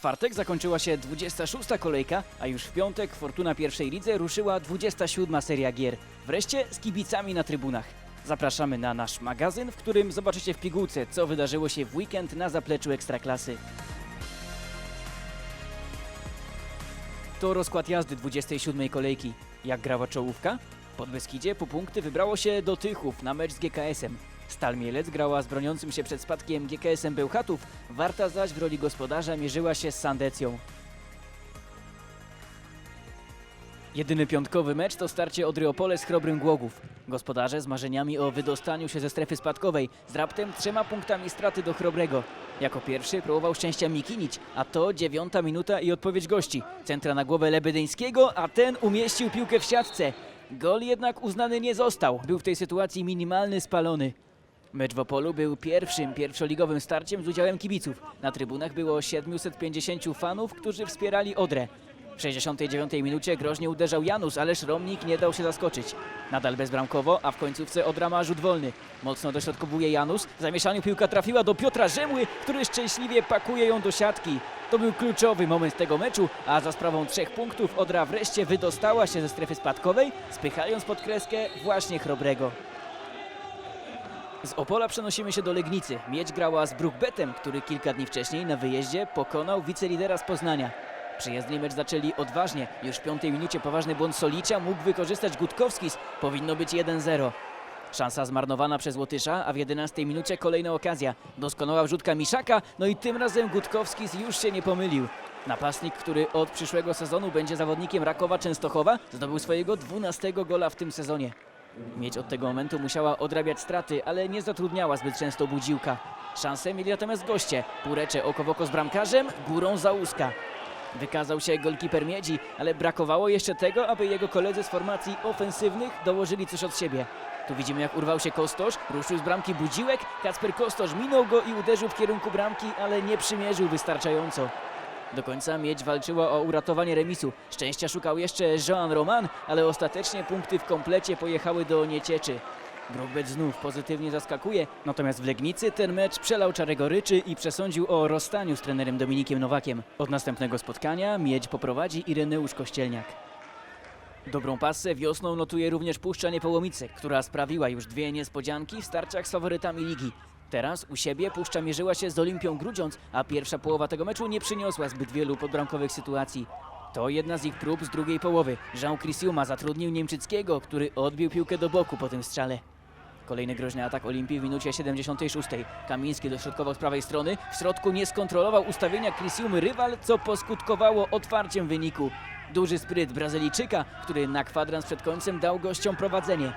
czwartek zakończyła się 26. kolejka, a już w piątek Fortuna pierwszej lidze ruszyła 27. seria gier. Wreszcie z kibicami na trybunach. Zapraszamy na nasz magazyn, w którym zobaczycie w pigułce, co wydarzyło się w weekend na zapleczu Ekstraklasy. To rozkład jazdy 27. kolejki. Jak grała czołówka? Pod Beskidzie po punkty wybrało się do Tychów na mecz z GKS-em. Stal Mielec grała z broniącym się przed spadkiem GKS-em Bełchatów, Warta zaś w roli gospodarza mierzyła się z Sandecją. Jedyny piątkowy mecz to starcie Odryopole z Chrobrym Głogów. Gospodarze z marzeniami o wydostaniu się ze strefy spadkowej z raptem trzema punktami straty do Chrobrego. Jako pierwszy próbował szczęścia Mikinić, a to dziewiąta minuta i odpowiedź gości. Centra na głowę Lebedyńskiego, a ten umieścił piłkę w siatce. Gol jednak uznany nie został. Był w tej sytuacji minimalny, spalony. Mecz w Opolu był pierwszym pierwszoligowym starciem z udziałem kibiców. Na trybunach było 750 fanów, którzy wspierali Odrę. W 69 minucie groźnie uderzał Janus, ale Szromnik nie dał się zaskoczyć. Nadal bezbramkowo, a w końcówce Odra ma rzut wolny. Mocno dośrodkowuje Janus. W zamieszaniu piłka trafiła do Piotra Rzemły, który szczęśliwie pakuje ją do siatki. To był kluczowy moment tego meczu, a za sprawą trzech punktów Odra wreszcie wydostała się ze strefy spadkowej, spychając pod kreskę właśnie Chrobrego. Z Opola przenosimy się do Legnicy. Miedź grała z Brookbetem, który kilka dni wcześniej na wyjeździe pokonał wicelidera z Poznania. Przyjezdni mecz zaczęli odważnie. Już w piątej minucie poważny błąd Solicza mógł wykorzystać Gutkowskis. Powinno być 1-0. Szansa zmarnowana przez Łotysza, a w 11 minucie kolejna okazja. Doskonała wrzutka Miszaka, no i tym razem Gutkowskis już się nie pomylił. Napastnik, który od przyszłego sezonu będzie zawodnikiem Rakowa Częstochowa, zdobył swojego 12 gola w tym sezonie. Mieć od tego momentu musiała odrabiać straty, ale nie zatrudniała zbyt często budziłka. Szansę mieli natomiast goście. Purecze oko w oko z bramkarzem, górą Załuska. Wykazał się golkiper Miedzi, ale brakowało jeszcze tego, aby jego koledzy z formacji ofensywnych dołożyli coś od siebie. Tu widzimy jak urwał się Kostosz, ruszył z bramki Budziłek, Kacper Kostosz minął go i uderzył w kierunku bramki, ale nie przymierzył wystarczająco. Do końca Miedź walczyła o uratowanie remisu. Szczęścia szukał jeszcze Joan Roman, ale ostatecznie punkty w komplecie pojechały do Niecieczy. Grobet znów pozytywnie zaskakuje, natomiast w Legnicy ten mecz przelał czarę goryczy i przesądził o rozstaniu z trenerem Dominikiem Nowakiem. Od następnego spotkania Miedź poprowadzi Ireneusz Kościelniak. Dobrą pasę wiosną notuje również Puszcza Niepołomice, która sprawiła już dwie niespodzianki w starciach z faworytami ligi. Teraz u siebie Puszcza mierzyła się z Olimpią Grudziądz, a pierwsza połowa tego meczu nie przyniosła zbyt wielu podbramkowych sytuacji. To jedna z ich prób z drugiej połowy. Jean Crisiuma zatrudnił Niemczyckiego, który odbił piłkę do boku po tym strzale. Kolejny groźny atak Olimpii w minucie 76. Kamiński dośrodkował z prawej strony. W środku nie skontrolował ustawienia Crisiumy rywal, co poskutkowało otwarciem wyniku. Duży spryt Brazylijczyka, który na kwadrans przed końcem dał gościom prowadzenie.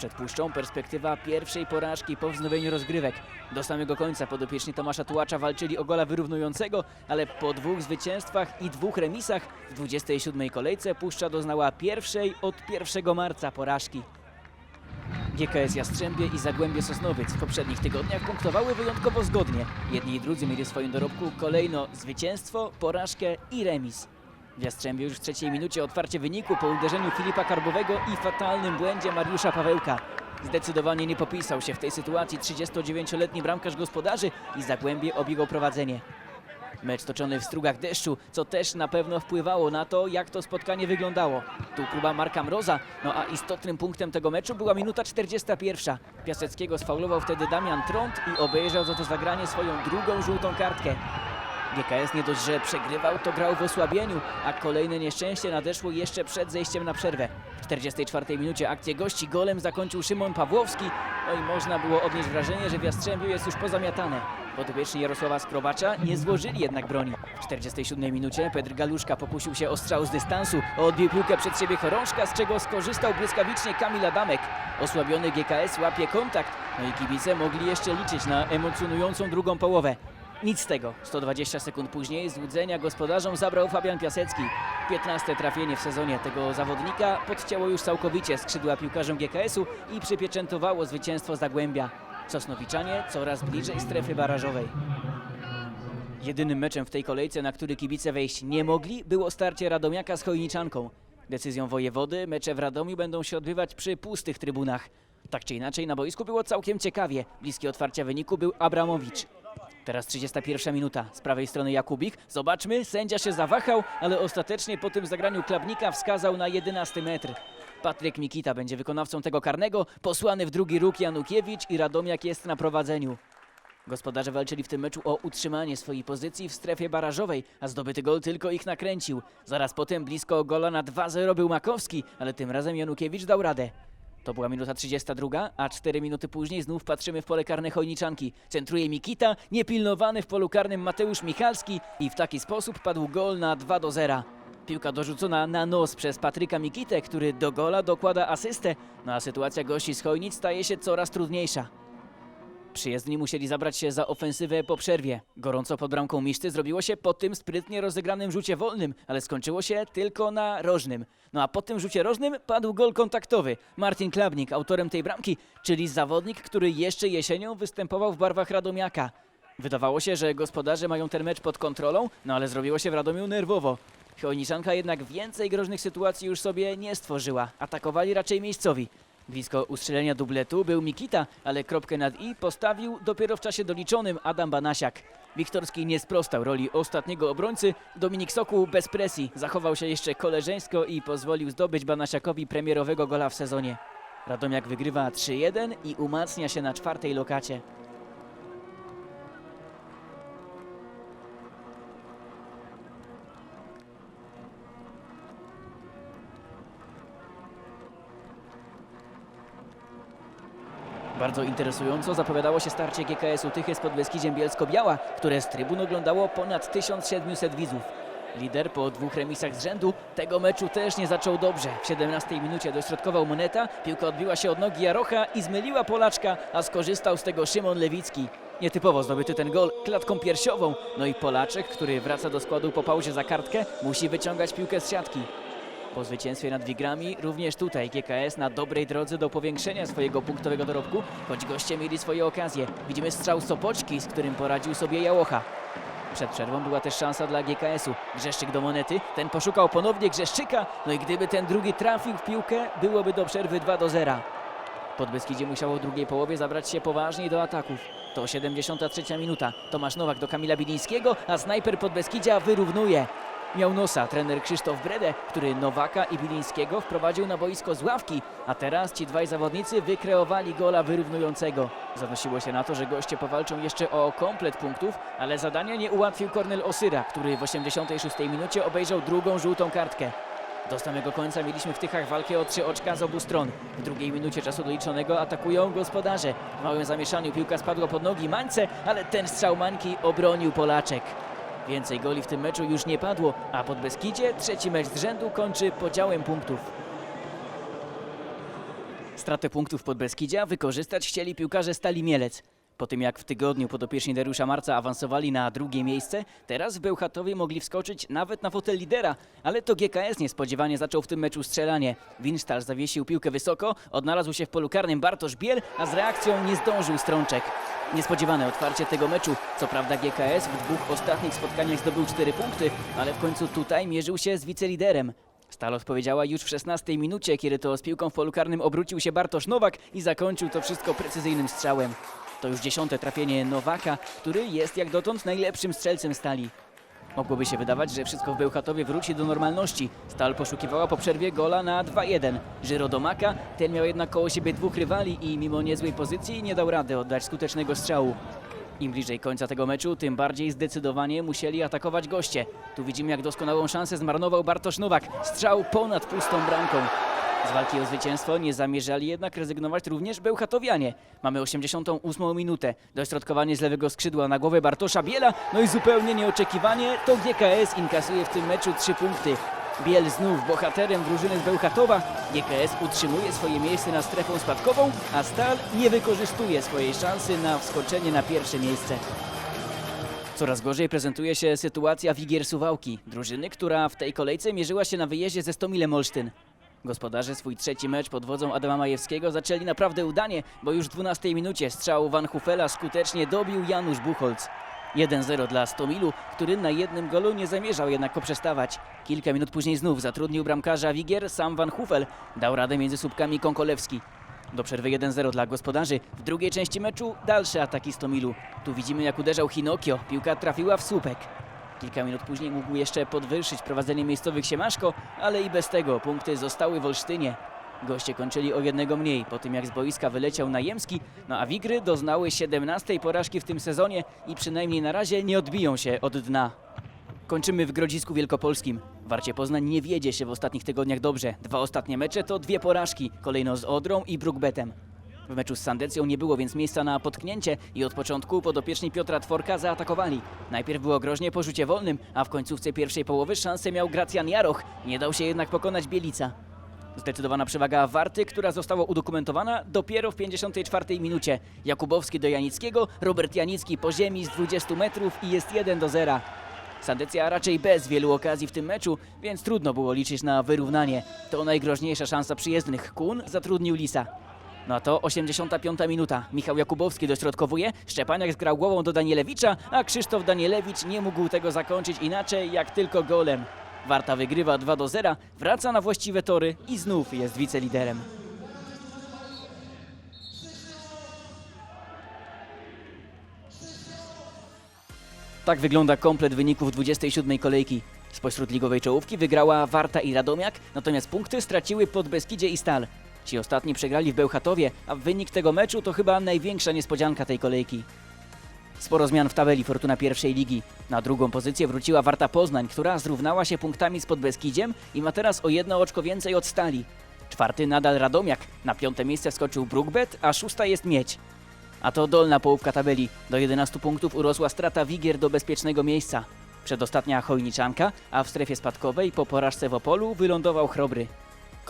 Przed puszczą perspektywa pierwszej porażki po wznowieniu rozgrywek. Do samego końca podopieczni Tomasza Tułacza walczyli o gola wyrównującego, ale po dwóch zwycięstwach i dwóch remisach w 27. kolejce Puszcza doznała pierwszej od 1 marca porażki. GKS Jastrzębie i Zagłębie Sosnowiec w poprzednich tygodniach punktowały wyjątkowo zgodnie. Jedni i drudzy mieli w swoim dorobku kolejno zwycięstwo, porażkę i remis. W Jastrzębiu już w trzeciej minucie otwarcie wyniku po uderzeniu Filipa Karbowego i fatalnym błędzie Mariusza Pawełka. Zdecydowanie nie popisał się w tej sytuacji 39-letni bramkarz gospodarzy i Zagłębie obiegał prowadzenie. Mecz toczony w strugach deszczu, co też na pewno wpływało na to, jak to spotkanie wyglądało. Tu próba Marka Mroza, no a istotnym punktem tego meczu była minuta 41. Piaseckiego sfaulował wtedy Damian Trąd i obejrzał za to zagranie swoją drugą żółtą kartkę. GKS nie dość, że przegrywał, to grał w osłabieniu, a kolejne nieszczęście nadeszło jeszcze przed zejściem na przerwę. W 44 minucie akcję gości golem zakończył Szymon Pawłowski, no i można było odnieść wrażenie, że w Jastrzębiu jest już pozamiatane. Podopieczni Jarosława Skrobacza nie złożyli jednak broni. W 47 minucie Pedr Galuszka pokusił się o strzał z dystansu, odbił piłkę przed siebie Chorążka, z czego skorzystał błyskawicznie Kamil Adamek. Osłabiony GKS łapie kontakt, no i kibice mogli jeszcze liczyć na emocjonującą drugą połowę. Nic z tego. 120 sekund później złudzenia gospodarzom zabrał Fabian Piasecki. 15 trafienie w sezonie tego zawodnika podcięło już całkowicie skrzydła piłkarzom GKS-u i przypieczętowało zwycięstwo Zagłębia. Sosnowiczanie coraz bliżej strefy barażowej. Jedynym meczem w tej kolejce, na który kibice wejść nie mogli, było starcie Radomiaka z Chojniczanką. Decyzją wojewody mecze w Radomiu będą się odbywać przy pustych trybunach. Tak czy inaczej na boisku było całkiem ciekawie. Bliski otwarcia wyniku był Abramowicz. Teraz 31 minuta. Z prawej strony Jakubik. Zobaczmy, sędzia się zawahał, ale ostatecznie po tym zagraniu klabnika wskazał na 11 metr. Patryk Mikita będzie wykonawcą tego karnego, posłany w drugi róg Janukiewicz i Radomiak jest na prowadzeniu. Gospodarze walczyli w tym meczu o utrzymanie swojej pozycji w strefie barażowej, a zdobyty gol tylko ich nakręcił. Zaraz potem blisko gola na 2-0 był Makowski, ale tym razem Janukiewicz dał radę. To była minuta 32, a 4 minuty później znów patrzymy w pole karne Chojniczanki. Centruje Mikita, niepilnowany w polu karnym Mateusz Michalski i w taki sposób padł gol na 2 do 0. Piłka dorzucona na nos przez Patryka Mikitę, który do gola dokłada asystę, no a sytuacja gości z Chojnic staje się coraz trudniejsza. Przyjezdni musieli zabrać się za ofensywę po przerwie. Gorąco pod bramką Miszty zrobiło się po tym sprytnie rozegranym rzucie wolnym, ale skończyło się tylko na rożnym. No a po tym rzucie rożnym padł gol kontaktowy. Martin Klabnik, autorem tej bramki, czyli zawodnik, który jeszcze jesienią występował w barwach Radomiaka. Wydawało się, że gospodarze mają ten mecz pod kontrolą, no ale zrobiło się w Radomiu nerwowo. Chojniczanka jednak więcej groźnych sytuacji już sobie nie stworzyła. Atakowali raczej miejscowi. Blisko ustrzelenia dubletu był Mikita, ale kropkę nad i postawił dopiero w czasie doliczonym Adam Banasiak. Wiktorski nie sprostał roli ostatniego obrońcy. Dominik Soku bez presji zachował się jeszcze koleżeńsko i pozwolił zdobyć Banasiakowi premierowego gola w sezonie. Radomiak wygrywa 3-1 i umacnia się na czwartej lokacie. Bardzo interesująco zapowiadało się starcie GKS-u Tychy z Podbeskidziem Bielsko-Biała, które z trybun oglądało ponad 1700 widzów. Lider po dwóch remisach z rzędu tego meczu też nie zaczął dobrze. W 17 minucie dośrodkował Moneta, piłka odbiła się od nogi Jarocha i zmyliła Polaczka, a skorzystał z tego Szymon Lewicki. Nietypowo zdobyty ten gol klatką piersiową, no i Polaczek, który wraca do składu po pauzie za kartkę, musi wyciągać piłkę z siatki. Po zwycięstwie nad Wigrami również tutaj GKS na dobrej drodze do powiększenia swojego punktowego dorobku, choć goście mieli swoje okazje. Widzimy strzał Sopoczki, z którym poradził sobie Jałocha. Przed przerwą była też szansa dla GKS-u. Grzeszczyk do monety, ten poszukał ponownie Grzeszczyka, no i gdyby ten drugi trafił w piłkę, byłoby do przerwy 2 do 0. Podbeskidzie musiało w drugiej połowie zabrać się poważniej do ataków. To 73 minuta. Tomasz Nowak do Kamila Bilińskiego, a snajper Podbeskidzia wyrównuje. Miał nosa trener Krzysztof Brede, który Nowaka i Bilińskiego wprowadził na boisko z ławki, a teraz ci dwaj zawodnicy wykreowali gola wyrównującego. Zanosiło się na to, że goście powalczą jeszcze o komplet punktów, ale zadania nie ułatwił Kornel Osyra, który w 86 minucie obejrzał drugą żółtą kartkę. Do samego końca mieliśmy w Tychach walkę o trzy oczka z obu stron. W drugiej minucie czasu doliczonego atakują gospodarze. W małym zamieszaniu piłka spadła pod nogi Mańce, ale ten strzał Mańki obronił Polaczek. Więcej goli w tym meczu już nie padło, a pod Beskidzie trzeci mecz z rzędu kończy podziałem punktów. Stratę punktów pod Beskidzia wykorzystać chcieli piłkarze Stali Mielec. Po tym jak w tygodniu podopieczni Dariusza Marca awansowali na drugie miejsce, teraz Bełchatowie mogli wskoczyć nawet na fotel lidera, ale to GKS niespodziewanie zaczął w tym meczu strzelanie. Winsztal zawiesił piłkę wysoko, odnalazł się w polu karnym Bartosz Biel, a z reakcją nie zdążył Strączek. Niespodziewane otwarcie tego meczu. Co prawda GKS w dwóch ostatnich spotkaniach zdobył 4 punkty, ale w końcu tutaj mierzył się z wiceliderem. Stal odpowiedziała już w 16 minucie, kiedy to z piłką w polu karnym obrócił się Bartosz Nowak i zakończył to wszystko precyzyjnym strzałem. To już dziesiąte trafienie Nowaka, który jest jak dotąd najlepszym strzelcem Stali. Mogłoby się wydawać, że wszystko w Bełchatowie wróci do normalności. Stal poszukiwała po przerwie gola na 2-1. Żyro do Maka, ten miał jednak koło siebie dwóch rywali i mimo niezłej pozycji nie dał rady oddać skutecznego strzału. Im bliżej końca tego meczu, tym bardziej zdecydowanie musieli atakować goście. Tu widzimy, jak doskonałą szansę zmarnował Bartosz Nowak. Strzał ponad pustą bramką. Z walki o zwycięstwo nie zamierzali jednak rezygnować również Bełchatowianie. Mamy 88 minutę. Dośrodkowanie z lewego skrzydła na głowę Bartosza Biela. No i zupełnie nieoczekiwanie to GKS inkasuje w tym meczu 3 punkty. Biel znów bohaterem drużyny z Bełchatowa. GKS utrzymuje swoje miejsce na strefą spadkową, a Stal nie wykorzystuje swojej szansy na wskoczenie na pierwsze miejsce. Coraz gorzej prezentuje się sytuacja Wigier Suwałki, drużyny, która w tej kolejce mierzyła się na wyjeździe ze Stomilem Olsztyn. Gospodarze swój trzeci mecz pod wodzą Adama Majewskiego zaczęli naprawdę udanie, bo już w 12 minucie strzał Van Hufela skutecznie dobił Janusz Buchholz. 1-0 dla Stomilu, który na jednym golu nie zamierzał jednak poprzestawać. Kilka minut później znów zatrudnił bramkarza Wigier sam Van Hufel. Dał radę między słupkami Konkolewski. Do przerwy 1-0 dla gospodarzy. W drugiej części meczu dalsze ataki Stomilu. Tu widzimy jak uderzał Hinokio. Piłka trafiła w słupek. Kilka minut później mógł jeszcze podwyższyć prowadzenie miejscowych Siemaszko, ale i bez tego punkty zostały w Olsztynie. Goście kończyli o jednego mniej po tym jak z boiska wyleciał Najemski, no a Wigry doznały 17 porażki w tym sezonie i przynajmniej na razie nie odbiją się od dna. Kończymy w Grodzisku Wielkopolskim. Warcie Poznań nie wiedzie się w ostatnich tygodniach dobrze. Dwa ostatnie mecze to dwie porażki, kolejno z Odrą i Brookbetem. W meczu z Sandecją nie było więc miejsca na potknięcie i od początku podopieczni Piotra Tworka zaatakowali. Najpierw było groźnie po rzucie wolnym, a w końcówce pierwszej połowy szansę miał Gracjan Jaroch. Nie dał się jednak pokonać Bielica. Zdecydowana przewaga Warty, która została udokumentowana dopiero w 54 minucie. Jakubowski do Janickiego, Robert Janicki po ziemi z 20 metrów i jest 1 do 0. Sandecja raczej bez wielu okazji w tym meczu, więc trudno było liczyć na wyrównanie. To najgroźniejsza szansa przyjezdnych. Kun zatrudnił Lisa. No to 85 minuta. Michał Jakubowski dośrodkowuje, Szczepaniak zgrał głową do Danielewicza, a Krzysztof Danielewicz nie mógł tego zakończyć inaczej jak tylko golem. Warta wygrywa 2 do 0, wraca na właściwe tory i znów jest wiceliderem. Tak wygląda komplet wyników 27 kolejki. Spośród ligowej czołówki wygrała Warta i Radomiak, natomiast punkty straciły Podbeskidzie i Stal. Ci ostatni przegrali w Bełchatowie, a wynik tego meczu to chyba największa niespodzianka tej kolejki. Sporo zmian w tabeli Fortuna pierwszej ligi. Na drugą pozycję wróciła Warta Poznań, która zrównała się punktami z Podbeskidziem i ma teraz o jedno oczko więcej od Stali. Czwarty nadal Radomiak, na piąte miejsce wskoczył Brookbet, a szósta jest Miedź. A to dolna połówka tabeli. Do 11 punktów urosła strata Wigier do bezpiecznego miejsca. Przedostatnia Chojniczanka, a w strefie spadkowej po porażce w Opolu wylądował Chrobry.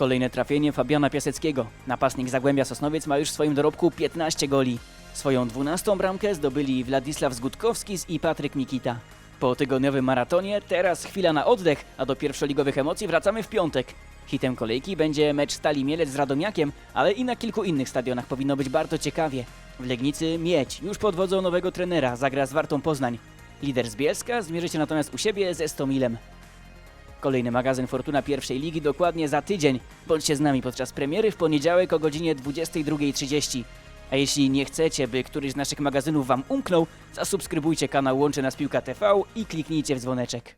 Kolejne trafienie Fabiana Piaseckiego. Napastnik Zagłębia Sosnowiec ma już w swoim dorobku 15 goli. Swoją 12 bramkę zdobyli Władysław Zgutkowski i Patryk Mikita. Po tygodniowym maratonie teraz chwila na oddech, a do pierwszoligowych emocji wracamy w piątek. Hitem kolejki będzie mecz Stali Mielec z Radomiakiem, ale i na kilku innych stadionach powinno być bardzo ciekawie. W Legnicy Miedź, już pod wodzą nowego trenera, zagra z Wartą Poznań. Lider z Bielska zmierzy się natomiast u siebie ze Stomilem. Kolejny magazyn Fortuna pierwszej ligi dokładnie za tydzień. Bądźcie z nami podczas premiery w poniedziałek o godzinie 22.30. A jeśli nie chcecie, by któryś z naszych magazynów Wam umknął, zasubskrybujcie kanał Łączy Nas Piłka TV i kliknijcie w dzwoneczek.